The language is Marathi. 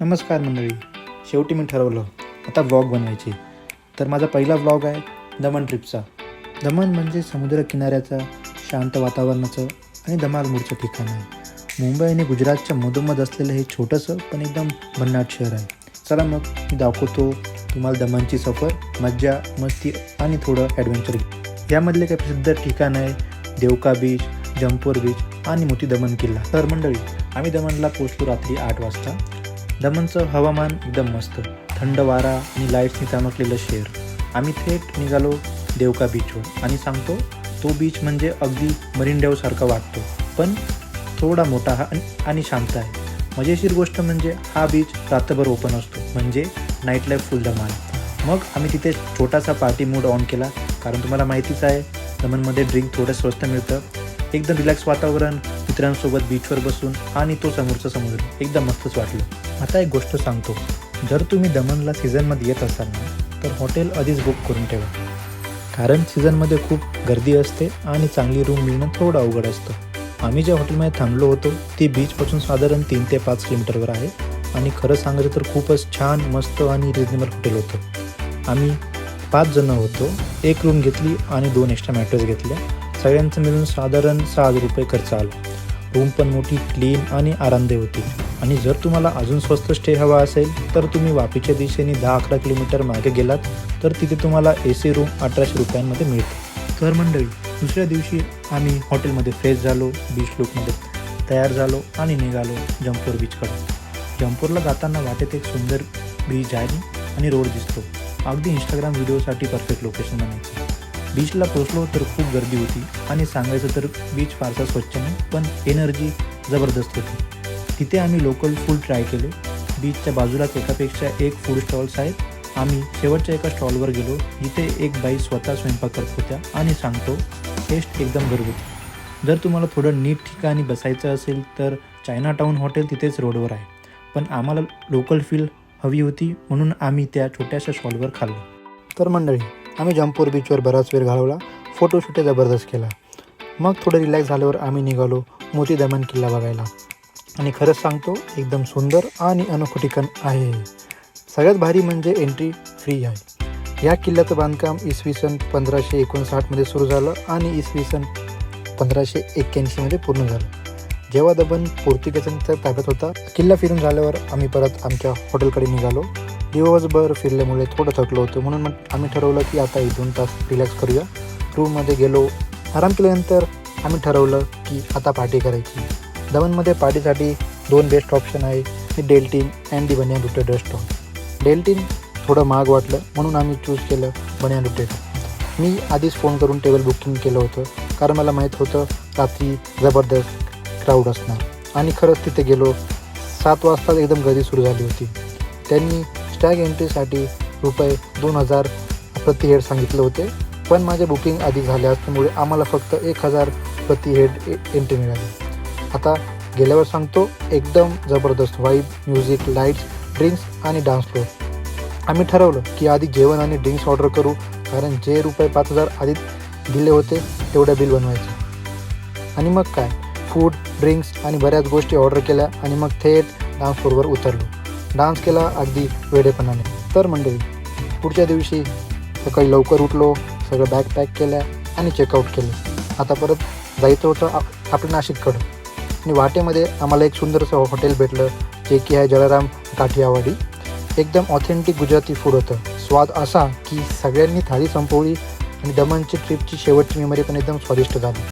नमस्कार मंडळी. शेवटी मी ठरवलं आता व्लॉग बनवायची. तर माझा पहिला व्लॉग आहे दमण ट्रिपचा दमण म्हणजे समुद्रकिनाऱ्याचं शांत वातावरणाचं आणि धमाल ठिकाण आहे. मुंबई आणि गुजरातच्या मधोमध असलेलं हे छोटंसं पण एकदम भन्नाट शहर आहे. चला मग मी दाखवतो तुम्हाला दमणची सफर मज्जा मस्ती आणि थोडं ॲडव्हेंचर यामधले काही प्रसिद्ध ठिकाण आहे देवका बीच जम्पोर बीच आणि मोती दमण किल्ला. तर मंडळी आम्ही दमणला पोचलो रात्री आठ वाजता. दमनचं हवामान एकदम मस्त. थंड वारा आणि लाईट्सनी चमकलेलं शहर. आम्ही थेट निघालो देवका बीचवर आणि सांगतो तो बीच म्हणजे अगदी मरीन ड्राईव्हसारखा वाटतो. पण थोडा मोठा हा आणि- शांत आहे. मजेशीर गोष्ट म्हणजे हा बीच रात्रभर ओपन असतो. म्हणजे नाईट लाईफ फुल धमाल मग आम्ही तिथे छोटासा पार्टी मूड ऑन केला. कारण तुम्हाला माहितीच आहे दमनमध्ये ड्रिंक थोडं स्वस्त मिळतं. एकदम रिलॅक्स वातावरण मित्रांसोबत बीचवर बसून आणि तो समोरचा समुद्र एकदम मस्तच वाटलं. आता एक गोष्ट सांगतो. जर तुम्ही दमणला सीझनमध्ये येत असाल ना तर हॉटेल आधीच बुक करून ठेवा. कारण सीझनमध्ये खूप गर्दी असते आणि चांगली रूम मिळणं थोडं अवघड असतं. आम्ही ज्या हॉटेलमध्ये थांबलो होतो ती बीचपासून साधारण तीन ते पाच किलोमीटरवर आहे आणि खरं सांगायचं तर खूपच छान मस्त आणि रिजनेबल हॉटेल होतं. आम्ही पाच जणं होतो. एक रूम घेतली आणि दोन एक्स्ट्रा मॅट्रेस घेतल्या. सगळ्यांचं मिळून साधारण सहा हजार रुपये खर्च आला. रूम पण मोठी क्लीन आणि आरामदायी होती. आणि जर तुम्हाला अजून स्वस्त स्टे हवा असेल तर तुम्ही वापीच्या दिशेने दहा अकरा किलोमीटर मागे गेलात तर तिथे तुम्हाला ए सी रूम अठराशे रुपयांमध्ये मिळते. तर मंडळी दुसऱ्या दिवशी आम्ही हॉटेलमध्ये फ्रेश झालो बीच लुकमध्ये तयार झालो आणि निघालो जमपूर बीचकडे जमपूरला जाताना वाटेत एक सुंदर बीच आहे आणि रोड दिसतो. अगदी इंस्टाग्राम व्हिडिओसाठी परफेक्ट लोकेशन म्हणायचं बीचला पोचलो तर खूप गर्दी होती आणि सांगायचं तर बीच फारसा स्वच्छ नाही पण एनर्जी जबरदस्त होती. तिथे आम्ही लोकल फूड ट्राय केले. बीचच्या बाजूलाच एकापेक्षा एक फूड स्टॉल्स आहेत. आम्ही शेवटच्या एका स्टॉलवर गेलो. जिथे एक बाई स्वतः स्वयंपाक करत होत्या आणि सांगतो टेस्ट एकदम घरगुती. जर तुम्हाला थोडं नीट ठिकाणी बसायचं असेल तर चायना टाऊन हॉटेल तिथेच रोडवर आहे. पण आम्हाला लोकल फील हवी होती म्हणून आम्ही त्या छोट्याशा स्टॉलवर खाल्लो. तर मंडळी आम्ही जम्पूर बीचवर बराच वेळ घालवला. फोटोशूटे जबरदस्त केला. मग थोडं रिलॅक्स झाल्यावर आम्ही निघालो मोती दमन किल्ला बघायला. आणि खरंच सांगतो एकदम सुंदर आणि अनोखं ठिकाण आहे. सगळ्यात भारी म्हणजे एंट्री फ्री आहे. या किल्ल्याचं बांधकाम इसवी सन पंधराशे एकोणसाठमध्ये सुरू झालं आणि इसवी सन पंधराशे एक्क्याऐंशीमध्ये पूर्ण झालं. जेव्हा दबन पोर्तुगीजांच्या ताब्यात होता किल्ला फिरून झाल्यावर आम्ही परत आमच्या हॉटेलकडे निघालो. दिवसभर फिरल्यामुळे थोडं थकलो होतो म्हणून मग आम्ही ठरवलं की आता एक दोन तास रिलॅक्स करूया. रूममध्ये गेलो. आराम केल्यानंतर आम्ही ठरवलं की आता पार्टी करायची. दमनमध्ये पार्टीसाठी दोन बेस्ट ऑप्शन आहे डेल्टीन डेल्टिन अँड दी बनिया डुटेड रेस्टॉरंट डेल्टिन थोडं महाग वाटलं म्हणून आम्ही चूज केलं बनिया डुटेड मी आधीच फोन करून टेबल बुकिंग केलं होतं कारण मला माहीत होतं रात्री जबरदस्त क्राऊड असणार. आणि खरंच तिथे गेलो सात वाजता एकदम गर्दी सुरू झाली होती. त्यांनी स्टॅग एंट्रीसाठी रुपये दोन हजार प्रति हेड सांगितले होते पण माझे बुकिंग आधी झाले असल्यामुळे आम्हाला फक्त एक हजार प्रति हेड एंट्री मिळाली. आता गेल्यावर सांगतो एकदम जबरदस्त वाईब म्युझिक लाईट्स ड्रिंक्स आणि डान्स फ्लोर आम्ही ठरवलं की आधी जेवण आणि ड्रिंक्स ऑर्डर करू कारण जे रुपये पाच हजार आधी दिले होते तेवढं बिल बनवायचं. आणि मग काय? फूड ड्रिंक्स आणि बऱ्याच गोष्टी ऑर्डर केल्या आणि मग थेट डान्स फ्लोरवर उतरलो. डान्स केला अगदी वेडेपणाने. तर मंडळी पुढच्या दिवशी सकाळी लवकर उठलो सगळं बॅग पॅक केल्या आणि चेकआउट केलं. आता परत जायचं होतं आप आपल्या नाशिककडं. आणि वाटेमध्ये आम्हाला एक सुंदरसं हॉटेल भेटलं जे की आहे जलाराम काठियावाडी. एकदम ऑथेंटिक गुजराती फूड होतं. स्वाद असा की सगळ्यांनी थाळी संपवली आणि दमनची ट्रिपची शेवटची मेमरी पण एकदम स्वादिष्ट झाली.